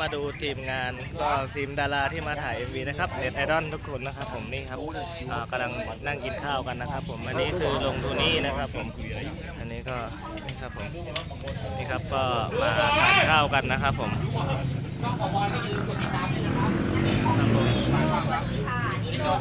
มาดูทีมงานก็ทีมดาราที่มาถ่าย MV นะครับเน็ตไอดอลทุกคนนะครับผมนี่ครับอ่ากำลังนั่งกินข้าวกันนะครับ ผมอันนี้คือลงทุนี่นะครับผมอันนี้ก็นี่ครับผมนี่ครับก็มาทานข้าวกันนะครับผมครับ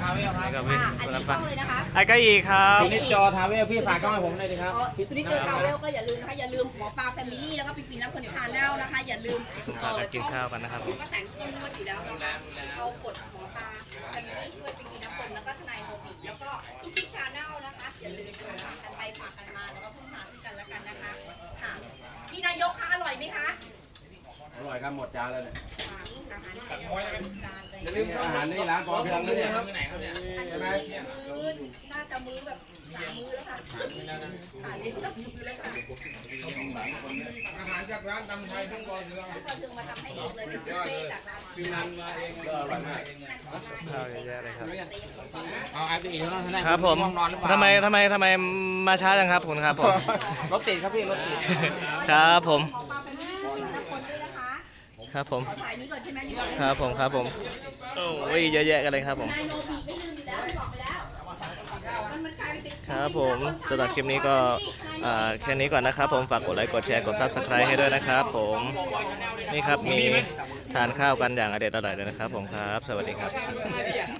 ผมนี่ก็พี่อะอันคุณนี้น้ำช่ฟ้าองเลยนะคะไอ้ก็อีกครับพินิจจอทาเวลพี่ฝากกล้องให้ผมหน่อยดิครับพิสุนิเจอทาวเวลก็อย่าลืมนะคะอย่าลืมหมอปลาแฟมิลี่แล้วก็ปีปีน้ำคนชาแนลนะคะอย่าลืมพากันกินข้าวกันนะครับผมก็แต่งต้นนวดอยู่แล้วนะคะเอากดหมอปลาแฟมิลี่ด้วยปีปีน้ำคนแล้วก็ทนายโนบิแล้วก็ทุกที่ชาแนลนะคะอย่าลืมฝากกันไปฝากกันมาแล้วก็พึ่งพาซึ่งกันและกันนะคะค่ะพี่นายกคะอร่อยไหมคะอร่อยครับหมดจานแล้วเนี่ยค่ะอาหารไทยอร่อยจา นเลยนี่อาหารนี่ร้านปอเทืองนะเนี่ยอันนี้มื้อน่าจะมื้อแบบสามมื้อแล้วค่ะค่ะนี่ก็มื้อแล้วค่ะอาหารจากร้านตำไทยทุ่งบอลเรืองก็ถึงมาทำให้เองเลยเป็นบุฟเฟ่ต์จากร้านพี่นันมาเองก็อร่อยมากข้าวเยอะแยะเลยครับเอาไอ้ตัวอีกแล้วนะครับผมง่วงนอนหรือเปล่าทำไมทำไมทำไมมาช้าจังครับคุณครับผม รถติดครับพี่รถติด ครับผม ขอมาเป็นพี่คนละคนด้วยนะคะ ครับผม ขอถ่ายนี้ก่อนใช่ไหมนี่ครับผมครับผมโอ้ยเยอะแยะกันเลยครับผม นายโนบีไม่ลืมอยู่แล้วบอกไปแล้วมันมันกลายเป็นติดครับผมสำหรับคลิปนี้ก็อ่าแค่นี้ก่อนนะครับ ผมฝากกดไลค์กดแชร์กด subscribe ให้ด้วยนะครับ ผมนี่ครับมีทานข้าวกันอย่างอเด็ดอร่อยเลยนะครับ ผมครับ สวัสดีครับ